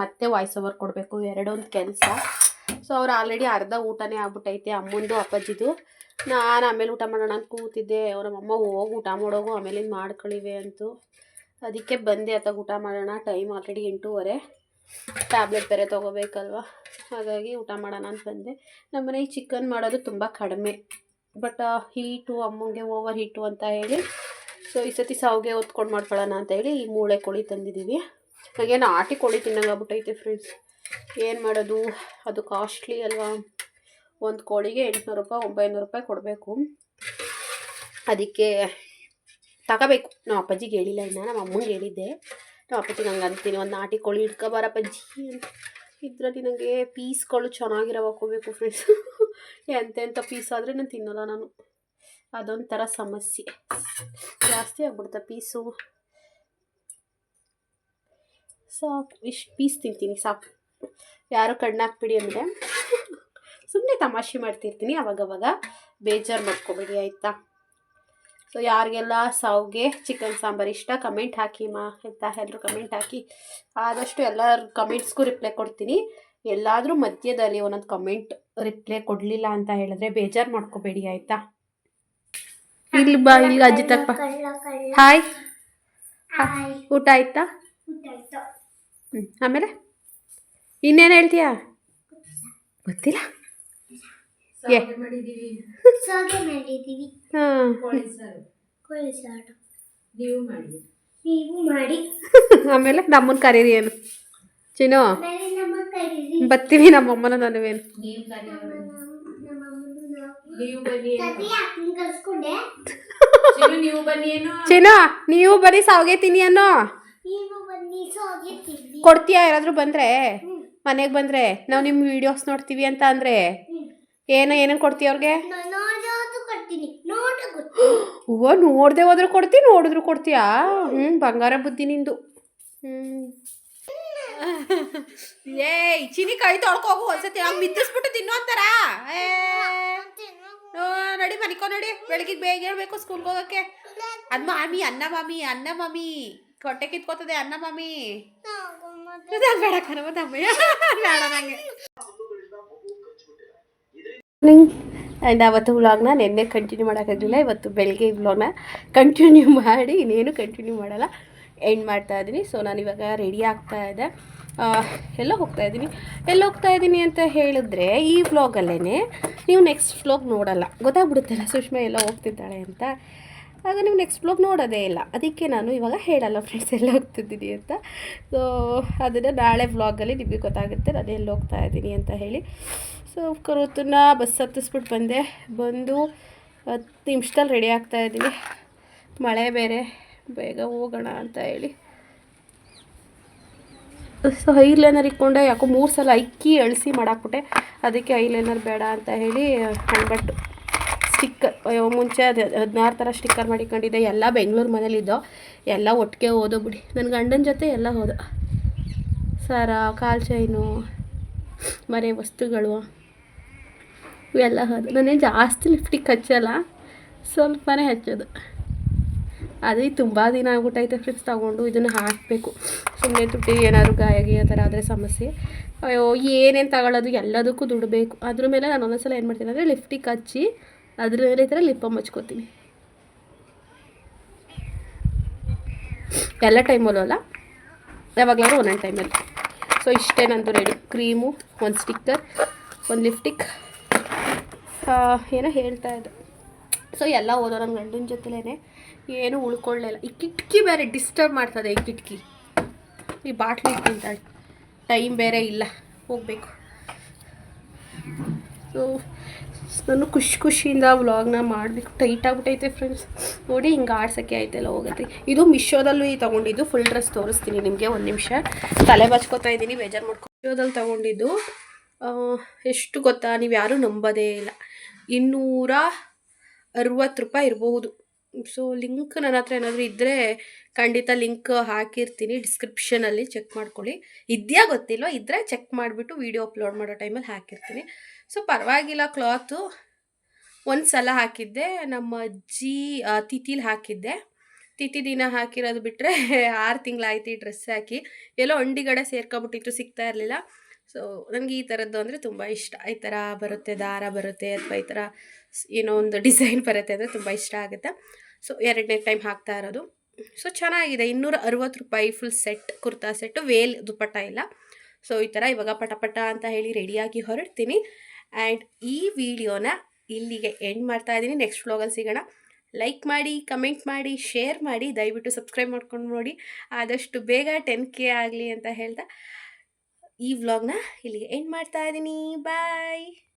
ಮತ್ತೆ ವಾಯ್ಸ್ ಓವರ್ ಕೊಡಬೇಕು ಎರಡೊಂದು ಕೆಲಸ. ಸೊ ಅವ್ರು ಆಲ್ರೆಡಿ ಅರ್ಧ ಊಟನೇ ಆಗ್ಬಿಟ್ಟೈತೆ ಅಮ್ಮಂದು ಅಪ್ಪಾಜಿದು. ನಾನು ಆಮೇಲೆ ಊಟ ಮಾಡೋಣ ಅಂತ ಕೂತಿದ್ದೆ. ಅವ್ರ ಅಮ್ಮ ಹೋಗಿ ಊಟ ಮಾಡೋಗು ಆಮೇಲೆ ಮಾಡ್ಕೊಳ್ಳಿವೆ ಅಂತು. ಅದಕ್ಕೆ ಬಂದೆ ಅಥವಾ ಊಟ ಮಾಡೋಣ. ಟೈಮ್ ಆಲ್ರೆಡಿ ಎಂಟೂವರೆ. ಟ್ಯಾಬ್ಲೆಟ್ ಬೇರೆ ತೊಗೋಬೇಕಲ್ವ? ಹಾಗಾಗಿ ಊಟ ಮಾಡೋಣ ಅಂತ ಬಂದೆ. ನಮ್ಮ ಮನೆಗೆ ಚಿಕನ್ ಮಾಡೋದು ತುಂಬ ಕಡಿಮೆ. ಬಟ್ ಹೀಟು ಅಮ್ಮಂಗೆ ಓವರ್ ಹೀಟು ಅಂತ ಹೇಳಿ ಸೊ ಈ ಸತಿ ಸಾವಿಗೆ ಹೊತ್ಕೊಂಡು ಮಾಡ್ಕೊಳ್ಳೋಣ ಅಂತ ಹೇಳಿ ಈ ಮೂಳೆ ಕೋಳಿ ತಂದಿದ್ದೀವಿ. ಹಾಗೇನು ಆಟಿ ಕೋಳಿ ತಿನ್ನಂಗೆ ಆಗ್ಬಿಟ್ಟೈತೆ ಫ್ರೆಂಡ್ಸ್ ಏನು ಮಾಡೋದು? ಅದು ಕಾಸ್ಟ್ಲಿ ಅಲ್ವಾ? ಒಂದು ಕೋಳಿಗೆ ಎಂಟುನೂರು ರೂಪಾಯಿ, ಒಂಬೈನೂರು ರೂಪಾಯಿ ಕೊಡಬೇಕು. ಅದಕ್ಕೆ ತಗೋಬೇಕು. ನಮ್ಮ ಅಪ್ಪಾಜಿಗೆ ಹೇಳಿಲ್ಲ ಇನ್ನು, ನಮ್ಮ ಅಮ್ಮಂಗೆ ಹೇಳಿದ್ದೆ. ನಮ್ಮ ನಂಗೆ ಅಂತೀನಿ, ಒಂದು ನಾಟಿ ಕೋಳಿ ಇಟ್ಕೊಬಾರಪ್ಪಾಜಿ ಅಂತ. ಇದರಲ್ಲಿ ನನಗೆ ಪೀಸ್ಗಳು ಚೆನ್ನಾಗಿರೋ ಹಾಕೋಬೇಕು ಫ್ರೆಂಡ್ಸ್ ಎಂತೆಂಥ ಪೀಸ್ ಆದರೆ ನಾನು ತಿನ್ನಲ್ಲ ನಾನು. ಅದೊಂಥರ ಸಮಸ್ಯೆ. ಜಾಸ್ತಿ ಆಗ್ಬಿಡುತ್ತೆ ಪೀಸು. ಸಾಕು, ಇಷ್ಟು ಪೀಸ್ ತಿಂತೀನಿ, ಸಾಕು. ಯಾರು ಕಣ್ಣಾಕ್ಬಿಡಿ ಅಂದರೆ ಸುಮ್ಮನೆ ತಮಾಷೆ ಮಾಡ್ತಿರ್ತೀನಿ, ಅವಾಗವಾಗ ಬೇಜಾರು ಮಾಡ್ಕೊಬೇಡಿ, ಆಯಿತಾ? ಸೊ ಯಾರಿಗೆಲ್ಲ ಸಾವಿಗೆ ಚಿಕನ್ ಸಾಂಬಾರು ಇಷ್ಟ ಕಮೆಂಟ್ ಹಾಕಿ ಮಾ ಅಂತ ಎಲ್ಲರೂ ಕಮೆಂಟ್ ಹಾಕಿ. ಆದಷ್ಟು ಎಲ್ಲ ಕಮೆಂಟ್ಸ್ಗೂ ರಿಪ್ಲೈ ಕೊಡ್ತೀನಿ. ಎಲ್ಲಾದರೂ ಮಧ್ಯದಲ್ಲಿ ಒಂದೊಂದು ಕಮೆಂಟ್ ರಿಪ್ಲೈ ಕೊಡಲಿಲ್ಲ ಅಂತ ಹೇಳಿದ್ರೆ ಬೇಜಾರು ಮಾಡ್ಕೋಬೇಡಿ ಆಯಿತಾ? ಇಲ್ಲಿ ಬಾ ಇಲ್ಲಿ ಅಜ್ಜಿ ತಪ್ಪ ಹಾಯ್ ಊಟ ಆಯ್ತಾ? ಹ್ಞೂ ಆಮೇಲೆ ಇನ್ನೇನು ಹೇಳ್ತೀಯಾ? ಗೊತ್ತಿಲ್ಲ. ಸಾಗೆ ಮಾಡಿದ್ದೀವಿ. ಹಾಂ. ಕೋಳಿ ಸಾರು. ನೀವು ಮಾಡಿ. ಆಮೇಲೆ ನಮ್ಮನ್ ಕರೀರಿ ಏನು? ಚಿನ್ನು? ಬತ್ತೀವಿ ನಮ್ಮ ಅಮ್ಮನ ಬರ್ತೀವಿ ನಮ್ಮಮ್ಮನ ನನವೇನು ಕತಿ ಹಾಕಿ ಕಲ್ಸ್ಕೊಂಡೆ. ನೀವು ಬನ್ನಿ ಏನು? ಚಿನ್ನು ನೀವು ಬರೀ ಸಾವಿಗೆ ತಿನ್ನಿ ಅನ್ನೋ. ಕೊಡ್ತೀಯಾ ಯಾರಾದರೂ ಬಂದ್ರೆ? ಮನೆಗೆ ಬಂದ್ರೆ? ನಾವು ನಿಮ್ಮ ವಿಡಿಯೋಸ್ ನೋಡ್ತೀವಿ ಅಂತ ಅಂದರೆ? ಏನು ಏನೇನು ಕೊಡ್ತೀಯ ಅವ್ರಿಗೆ? ಓ ನೋಡ್ದೆ ಹೂವು ಹೋದ್ರೆ ಕೊಡ್ತೀನಿ ನೋಡಿದ್ರು ಕೊಡ್ತೀಯಾ? ಹ್ಞೂ ಬಂಗಾರ ಬುದ್ಧಿ ನಿಂದು. ಹ್ಞೂ ಏಯ್ ಚಿನಿ ಕೈ ತೊಳ್ಕೋಗು ಒಂದ್ಸತಿ ಹಂಗೆ ಬಿದ್ದಿಸ್ಬಿಟ್ಟು ತಿನ್ನು ಅಂತಾರ? ಏ. ನಡಿ ಮನಿಕೋ ನಡಿ. ಬೆಳಗ್ಗೆ ಬೇಗ ಹೇಳ್ಬೇಕು ಸ್ಕೂಲ್ಗೆ ಹೋಗೋಕ್ಕೆ. ಅದು ಮಾಮಿ ಅನ್ನ ಮಾಮಿ ಅನ್ನ ಮಾಮಿ. ಹೊಟ್ಟೆ ಕಿತ್ಕೋತದೆ ಅನ್ನ ಮಾಮಿ. ಬೇಡ ಕಣವ ತಮ್ಮಯ್ಯ. ಬೇಡ ನಂಗೆ. ಆ್ಯಂಡ್ ಅವತ್ತು ವ್ಲಾಗ್ನ ನಿನ್ನೆ ಕಂಟಿನ್ಯೂ ಮಾಡೋಕ್ಕಾಗಲಿಲ್ಲ ಇವತ್ತು ಬೆಳಗ್ಗೆ ವ್ಲಾಗ್ನ ಕಂಟಿನ್ಯೂ ಮಾಡಿ, ಇನ್ನೇನು ಕಂಟಿನ್ಯೂ ಮಾಡಲ್ಲ. ಎಂಡ್ ಮಾಡ್ತಾ ಇದ್ದೀನಿ. ಸೊ ನಾನು ಇವಾಗ ರೆಡಿ ಆಗ್ತಾ ಇದ್ದೆ. ಎಲ್ಲೋ ಹೋಗ್ತಾ ಇದ್ದೀನಿ. ಎಲ್ಲ ಹೋಗ್ತಾ ಇದ್ದೀನಿ ಅಂತ ಹೇಳಿದ್ರೆ ಈ ವ್ಲಾಗಲ್ಲೇ ನೀವು ನೆಕ್ಸ್ಟ್ ವ್ಲಾಗ್ ನೋಡಲ್ಲ. ಗೊತ್ತಾಗ್ಬಿಡುತ್ತಲ್ಲ ಸುಷ್ಮಾ ಎಲ್ಲ ಹೋಗ್ತಿದ್ದಾಳೆ ಅಂತ. ಆಗ ನೀವು ನೆಕ್ಸ್ಟ್ ಬ್ಲಾಗ್ ನೋಡೋದೇ ಇಲ್ಲ. ಅದಕ್ಕೆ ನಾನು ಇವಾಗ ಹೇಳಲ್ಲ ಫ್ರೆಂಡ್ಸ್ ಎಲ್ಲ ಹೋಗ್ತಿದ್ದೀನಿ ಅಂತ. ಸೊ ಅದನ್ನು ನಾಳೆ ವ್ಲಾಗಲ್ಲಿ ನಿಮಗೆ ಗೊತ್ತಾಗುತ್ತೆ. ನಾನು ಎಲ್ಲಿ ಹೋಗ್ತಾ ಇದ್ದೀನಿ ಅಂತ ಹೇಳಿ. ಸೊ ಕರುತನ್ನ ಬಸ್ ಹತ್ತಿಸ್ಬಿಟ್ಟು ಬಂದೆ. ಬಂದು ಹತ್ತು ನಿಮಿಷದಲ್ಲಿ ರೆಡಿ ಆಗ್ತಾ ಇದ್ದೀನಿ ಮಳೆ ಬೇರೆ, ಬೇಗ ಹೋಗೋಣ ಅಂತ ಹೇಳಿ. ಸೊ ಐಲೈನರ್ ಇಟ್ಕೊಂಡೆ. ಯಾಕೋ ಮೂರು ಸಲ ಅಕ್ಕಿ ಅಳಿಸಿ ಮಾಡಾಕ್ಬಿಟ್ಟೆ. ಅದಕ್ಕೆ ಐಲೈನರ್ ಬೇಡ ಅಂತ ಹೇಳಿ ಹಣ್ಬಟ್ಟು ಸ್ಟಿಕ್ಕರ್ ಮುಂಚೆ ಅದು ಹದಿನಾರು ಥರ ಸ್ಟಿಕ್ಕರ್ ಮಾಡಿಕೊಂಡಿದ್ದೆ. ಎಲ್ಲ ಬೆಂಗಳೂರು ಮನೇಲಿದ್ದೋ ಎಲ್ಲ ಒಟ್ಟಿಗೆ ಓದೋ ಬಿಡಿ. ನನ್ನ ಗಂಡನ ಜೊತೆ ಎಲ್ಲ ಹೋದ ಸರ, ಕಾಲು ಚೈನು ಮನೆ ವಸ್ತುಗಳು. ಇವೆಲ್ಲ ಹೋದ. ನಾನೇನು ಜಾಸ್ತಿ ಲಿಫ್ಟಿಗೆ ಹಚ್ಚಲ್ಲ. ಸ್ವಲ್ಪನೇ ಹಚ್ಚೋದು. ಅದೇ ತುಂಬ ದಿನ ಆಗ್ಬಿಟ್ಟೈತೆ ಫ್ರಿಡ್ಜ್ ತೊಗೊಂಡು ಇದನ್ನು ಹಾಕಬೇಕು. ಸುಮ್ಮನೆ ತುಟ್ಟಿ ಏನಾದ್ರು ಗಾಯ ಆ ಥರ ಆದರೆ ಸಮಸ್ಯೆ. ಅಯ್ಯೋ, ಏನೇನು ತಗೊಳ್ಳೋದು ಎಲ್ಲದಕ್ಕೂ ದುಡ್ಡು ಬೇಕು ಅದ್ರ ಮೇಲೆ ನಾನು ಒಂದೊಂದ್ಸಲ ಏನು ಮಾಡ್ತೀನಿ ಅಂದರೆ ಲಿಫ್ಟಿಗೆ ಹಚ್ಚಿ ಅದ್ರ ಮೇಲೆ ಈ ಥರ ಲಿಪ್ಪ ಮಚ್ಕೋತೀನಿ ಎಲ್ಲ ಟೈಮಲ್ಲೂ ಅಲ್ಲ ಯಾವಾಗಲಾದ್ರೂ ಒಂದೊಂದು ಟೈಮಲ್ಲಿ ಸೊ ಇಷ್ಟೇ ನಂದು ರೆಡಿ ಕ್ರೀಮು ಒಂದು ಸ್ಟಿಕ್ಕರ್ ಒಂದು ಲಿಫ್ಟಿಕ್ ಏನೋ ಹೇಳ್ತಾ ಇದ್ದೆ ಸೊ ಎಲ್ಲ ಓದೋ ನನ್ನ ಗಂಡನ ಜೊತೆಲೇ ಏನು ಉಳ್ಕೊಳ್ಳಿಲ್ಲ ಈ ಕಿಟಕಿ ಬೇರೆ ಡಿಸ್ಟರ್ಬ್ ಮಾಡ್ತದೆ, ಈ ಕಿಟಕಿ. ಈ ಬಾಟ್ಲಿ ತಿಂತಾಳೆ ಟೈಮ್ ಬೇರೆ ಇಲ್ಲ. ಹೋಗಬೇಕು. ಸೊ ನಾನು ಖುಷಿ ಖುಷಿಯಿಂದ ವ್ಲಾಗ್ನ ಮಾಡಬೇಕು. ಟೈಟ್ ಆಗ್ಬಿಟ್ಟೈತೆ ಫ್ರೆಂಡ್ಸ್ ನೋಡಿ, ಹಿಂಗೆ ಆಡ್ಸೋಕ್ಕೆ ಆಯ್ತಲ್ಲ, ಹೋಗುತ್ತೆ. ಇದು ಮಿಶೋದಲ್ಲೂ ಈ ತೊಗೊಂಡಿದ್ದು. ಫುಲ್ ಡ್ರೆಸ್ ತೋರಿಸ್ತೀನಿ ನಿಮಗೆ, ಒಂದು ನಿಮಿಷ. ತಲೆ ಬಚ್ಕೋತಾ ಇದ್ದೀನಿ, ಬೇಜಾರು ಮಾಡ್ಕೊ ಮಿಶೋದಲ್ಲಿ ತೊಗೊಂಡಿದ್ದು ಎಷ್ಟು ಗೊತ್ತಾ? ನೀವು ಯಾರೂ ನಂಬೋದೇ ಇಲ್ಲ. ಇನ್ನೂರ ಅರುವತ್ತು ರೂಪಾಯಿ ಇರಬಹುದು ಸೊ ಲಿಂಕ್ ನನ್ನ ಹತ್ರ ಏನಾದರೂ ಇದ್ದರೆ ಖಂಡಿತ ಲಿಂಕ್ ಹಾಕಿರ್ತೀನಿ. ಡಿಸ್ಕ್ರಿಪ್ಷನಲ್ಲಿ ಚೆಕ್ ಮಾಡ್ಕೊಳ್ಳಿ. ಇದೆಯಾ ಗೊತ್ತಿಲ್ಲ ಇದ್ದರೆ ಚೆಕ್ ಮಾಡಿಬಿಟ್ಟು ವೀಡಿಯೋ ಅಪ್ಲೋಡ್ ಮಾಡೋ ಟೈಮಲ್ಲಿ ಹಾಕಿರ್ತೀನಿ. ಸೊ ಪರವಾಗಿಲ್ಲ ಕ್ಲಾತು ಒಂದು ಸಲ ಹಾಕಿದ್ದೆ. ನಮ್ಮ ಅಜ್ಜಿ ತಿಥಿಲಿ ಹಾಕಿದ್ದೆ. ತಿಥಿ ದಿನ ಹಾಕಿರೋದು ಬಿಟ್ಟರೆ ಆರು ತಿಂಗಳಾಯ್ತು ಈ ಡ್ರೆಸ್ ಹಾಕಿ. ಎಲ್ಲೋ ಅಂಡಿಗಡೆ ಸೇರ್ಕೊಬಿಟ್ಟಿತ್ತು ಸಿಗ್ತಾ ಇರಲಿಲ್ಲ. ಸೊ ನನಗೆ ಈ ಥರದ್ದು ಅಂದರೆ ತುಂಬ ಇಷ್ಟ. ಈ ಥರ ಬರುತ್ತೆ ದಾರ ಬರುತ್ತೆ ಅಥವಾ ಈ ಥರ ಏನೋ ಒಂದು ಡಿಸೈನ್ ಬರುತ್ತೆ ಅಂದರೆ ತುಂಬ ಇಷ್ಟ ಆಗುತ್ತೆ. ಸೊ ಎರಡನೇ ಟೈಮ್ ಹಾಕ್ತಾ ಇರೋದು. ಸೊ ಚೆನ್ನಾಗಿದೆ. ಇನ್ನೂರ ಅರುವತ್ತು ರೂಪಾಯಿ full set kurta set veil dupatta ಇಲ್ಲ ಸೊ ಈ ಥರ ಇವಾಗ ಪಟಪಟ ಪಟ ಅಂತ ಹೇಳಿ ರೆಡಿಯಾಗಿ ಹೊರಡ್ತೀನಿ. ಆ್ಯಂಡ್ ಈ ವಿಡಿಯೋನ ಇಲ್ಲಿಗೆ ಎಂಡ್ ಮಾಡ್ತಾ ಇದ್ದೀನಿ. ನೆಕ್ಸ್ಟ್ ವ್ಲಾಗಲ್ಲಿ ಸಿಗೋಣ. ಲೈಕ್ ಮಾಡಿ ಕಮೆಂಟ್ ಮಾಡಿ ಶೇರ್ ಮಾಡಿ ದಯವಿಟ್ಟು ಸಬ್ಸ್ಕ್ರೈಬ್ ಮಾಡ್ಕೊಂಡು ನೋಡಿ. ಆದಷ್ಟು ಬೇಗ ಟೆನ್ ಕೆ ಆಗಲಿ ಅಂತ ಹೇಳ್ತಾ. ಈ ವ್ಲಾಗ್ನ ಇಲ್ಲಿಗೆ ಎಂಡ್ ಮಾಡ್ತಾ ಇದ್ದೀನಿ. ಬಾಯ್